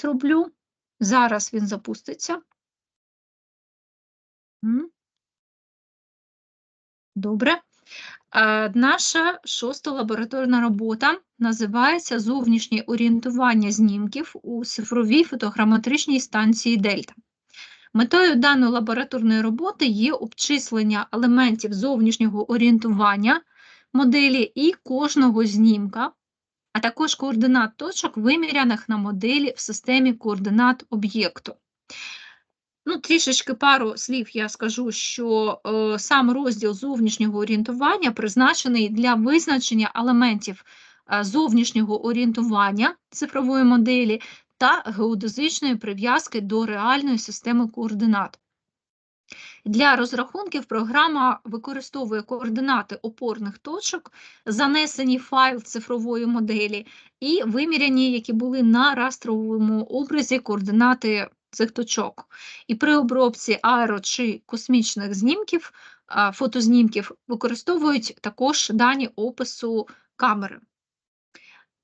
зроблю. Зараз він запуститься. Добре. Наша шоста лабораторна робота називається Зовнішнє орієнтування знімків у цифровій фотограметричній станції Дельта. Метою даної лабораторної роботи є обчислення елементів зовнішнього орієнтування моделі і кожного знімка, а також координат точок, виміряних на моделі в системі координат об'єкту. Ну, трішечки пару слів я скажу, що е, сам розділ зовнішнього орієнтування призначений для визначення елементів е, зовнішнього орієнтування цифрової моделі та геодезичної прив'язки до реальної системи координат. Для розрахунків програма використовує координати опорних точок, занесені в файл цифрової моделі, і виміряні, які були на растровому образі координати цих точок. І при обробці аеро чи космічних знімків, фотознімків використовують також дані опису камери.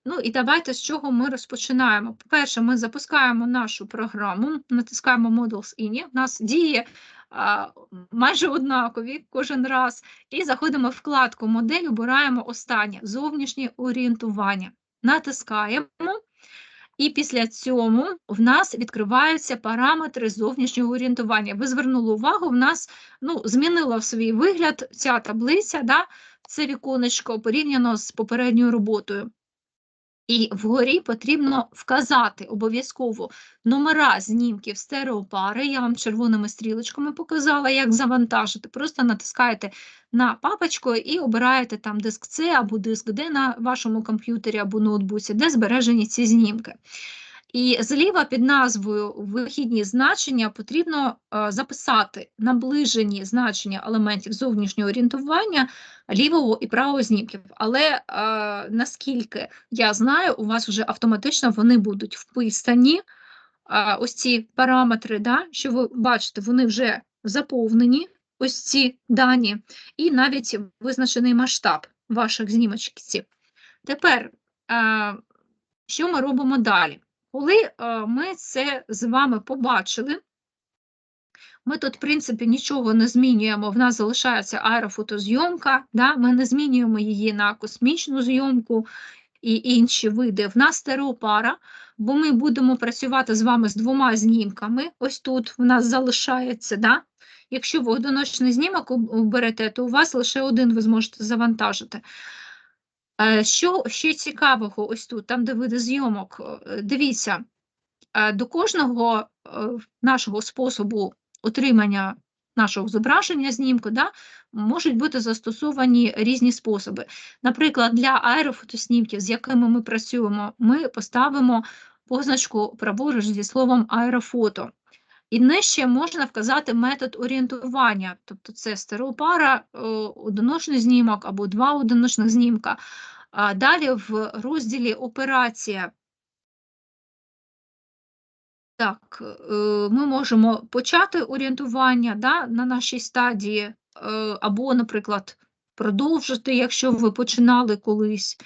Ну і давайте з чого ми розпочинаємо. По-перше, ми запускаємо нашу програму, натискаємо Models INI, у нас діє майже однакові кожен раз, і заходимо в вкладку модель, обираємо останнє зовнішнє орієнтування. Натискаємо, і після цього в нас відкриваються параметри зовнішнього орієнтування. Ви звернули увагу, в нас ну, змінила свій вигляд ця таблиця, да, це віконечко порівняно з попередньою роботою. І вгорі потрібно вказати обов'язково номера знімків стереопари. Я вам червоними стрілочками показала, як завантажити. Просто натискаєте на папочку і обираєте там диск C або диск D на вашому комп'ютері або ноутбуці, де збережені ці знімки. І зліва під назвою Вихідні значення потрібно е, записати наближені значення елементів зовнішнього орієнтування лівого і правого знімків. Але е, наскільки я знаю, у вас вже автоматично вони будуть вписані. Е, ось ці параметри, да, що ви бачите, вони вже заповнені, ось ці дані, і навіть визначений масштаб ваших знімочків. Тепер, що ми робимо далі? Коли е, ми це з вами побачили, ми тут, в принципі, нічого не змінюємо, в нас залишається аерофотозйомка, да? ми не змінюємо її на космічну зйомку і інші види. В нас стереопара, бо ми будемо працювати з вами з двома знімками. Ось тут в нас залишається. Да? Якщо ви одиночний знімок берете, то у вас лише один ви зможете завантажити. Е, що ще цікавого, ось тут, там, де види зйомок, е, дивіться, е, до кожного нашого способу отримання нашого зображення знімку да, можуть бути застосовані різні способи. Наприклад, для аерофотоснімків, з якими ми працюємо, ми поставимо позначку праворуч зі словом аерофото. І нижче можна вказати метод орієнтування, тобто це стереопара, одиночний знімок або два одиночних знімка. А Далі в розділі Операція. Так, е, ми можемо почати орієнтування да, на нашій стадії, е, або, наприклад, продовжити, якщо ви починали колись,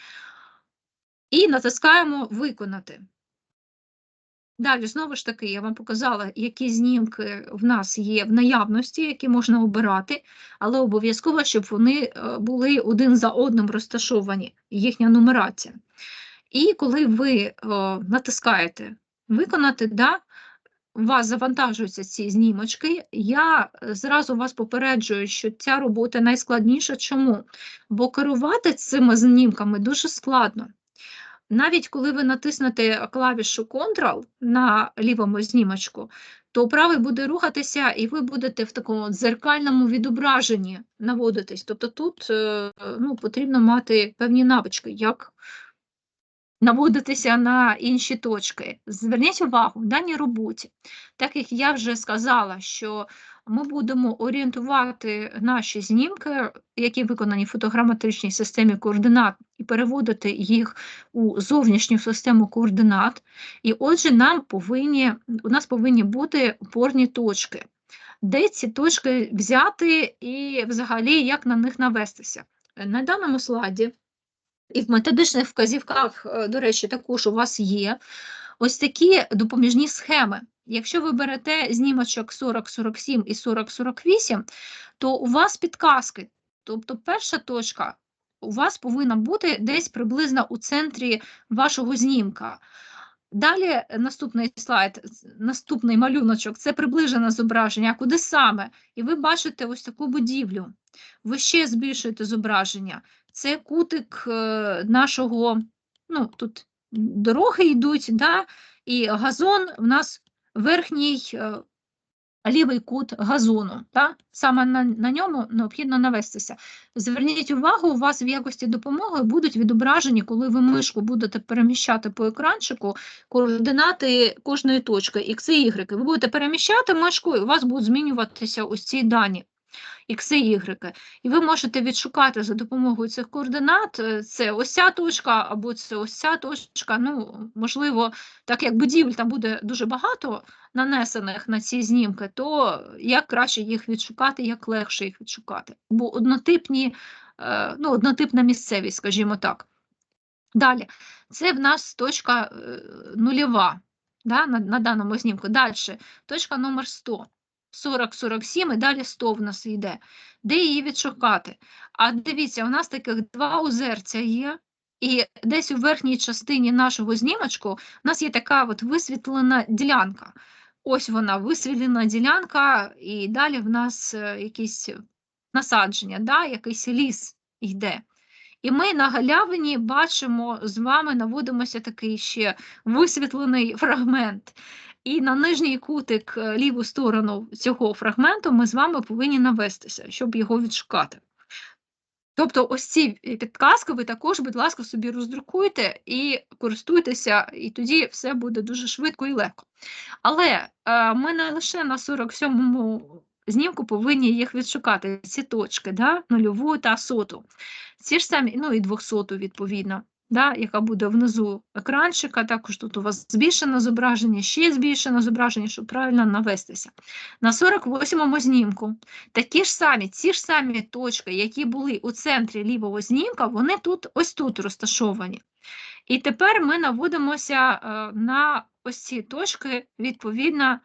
і натискаємо Виконати. Далі, знову ж таки, я вам показала, які знімки в нас є в наявності, які можна обирати, але обов'язково, щоб вони е, були один за одним розташовані, їхня нумерація. І коли ви е, натискаєте Виконати, да, у вас завантажуються ці знімочки, я зразу вас попереджую, що ця робота найскладніша. Чому? Бо керувати цими знімками дуже складно. Навіть коли ви натиснете клавішу Ctrl на лівому знімочку, то правий буде рухатися, і ви будете в такому дзеркальному відображенні наводитись. Тобто тут е, ну, потрібно мати певні навички, як наводитися на інші точки. Зверніть увагу в даній роботі, так як я вже сказала, що ми будемо орієнтувати наші знімки, які виконані в фотограметричній системі координат, і переводити їх у зовнішню систему координат. І отже, нам повинні, у нас повинні бути опорні точки, де ці точки взяти і взагалі як на них навестися. На даному слайді і в методичних вказівках, е, до речі, також у вас є. ось такі допоміжні схеми. Якщо ви берете знімочок 40-47 і 40-48, то у вас підказки. Тобто перша точка у вас повинна бути десь приблизно у центрі вашого знімка. Далі е, наступний слайд, наступний малюночок це приближене зображення. Куди саме? І ви бачите ось таку будівлю. Ви ще збільшуєте зображення. Це кутик е, нашого, ну тут дороги йдуть, да? і газон в нас верхній е, лівий кут газону. Да? Саме на, на ньому необхідно навестися. Зверніть увагу, у вас в якості допомоги будуть відображені, коли ви мишку будете переміщати по екранчику, координати кожної точки X і. Ви будете переміщати мишку, і у вас будуть змінюватися ось ці дані. X і Y. І ви можете відшукати за допомогою цих координат, е, це ось ця точка або це ось ця точка. Ну, можливо, так як будівель там буде дуже багато нанесених на ці знімки, то як краще їх відшукати, як легше їх відшукати. Бо однотипні, е, ну, однотипна місцевість, скажімо так. Далі, це в нас точка е, нульова да, на, на даному знімку. Далі, точка номер 100. 40-47 і далі 100 в нас йде. Де її відшукати? А дивіться, у нас таких два озерця є, і десь у верхній частині нашого знімочку у нас є така от висвітлена ділянка. Ось вона, висвітлена ділянка, і далі в нас е, якісь насадження, да, якийсь ліс йде. І ми на галявині бачимо з вами, наводимося такий ще висвітлений фрагмент. І на нижній кутик е, ліву сторону цього фрагменту ми з вами повинні навестися, щоб його відшукати. Тобто, ось ці е, підказки ви також, будь ласка, собі роздрукуйте і користуйтеся, і тоді все буде дуже швидко і легко. Але е, ми не лише на 47-му знімку повинні їх відшукати, ці точки, да? нульову та соту. Ці ж самі, ну і 200 відповідно, да? яка буде внизу екранчика, також тут у вас збільшене зображення, ще збільшене зображення, щоб правильно навестися. На 48-му знімку такі ж самі, ці ж самі точки, які були у центрі лівого знімка, вони тут ось тут розташовані. І тепер ми наводимося е, на ось ці точки, відповідно,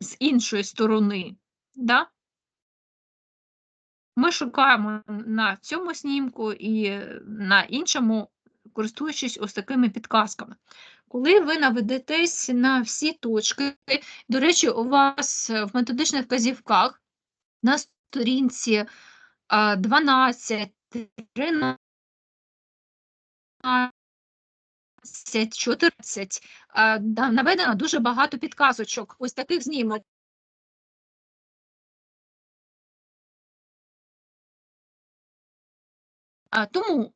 з іншої сторони. Да? Ми шукаємо на цьому знімку і на іншому, користуючись ось такими підказками. Коли ви наведетесь на всі точки, до речі, у вас в методичних вказівках на сторінці 12, 13, 14 наведено дуже багато підказочок. Ось таких знімок. Тому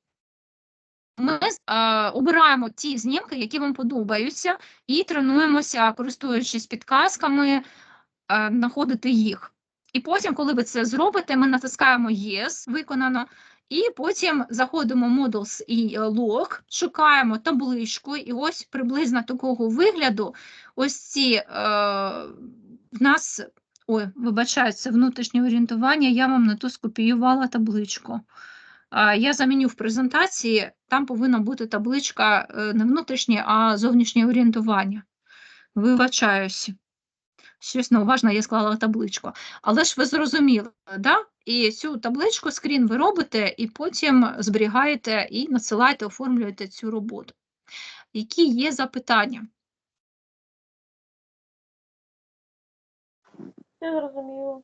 ми а, обираємо ті знімки, які вам подобаються, і тренуємося, користуючись підказками, знаходити їх. І потім, коли ви це зробите, ми натискаємо Yes, виконано, і потім заходимо в Models і е, Log, шукаємо табличку, і ось приблизно такого вигляду. Ось ці е, в нас, ой, вибачаю, це внутрішнє орієнтування, я вам не то скопіювала табличку. Я заміню в презентації, там повинна бути табличка е, не внутрішнє, а зовнішнє орієнтування. Вибачаюсь. Щось неуважно я склала табличку. Але ж ви зрозуміли, да? І цю табличку скрін ви робите, і потім зберігаєте і надсилаєте, оформлюєте цю роботу. Які є запитання? Я зрозуміла.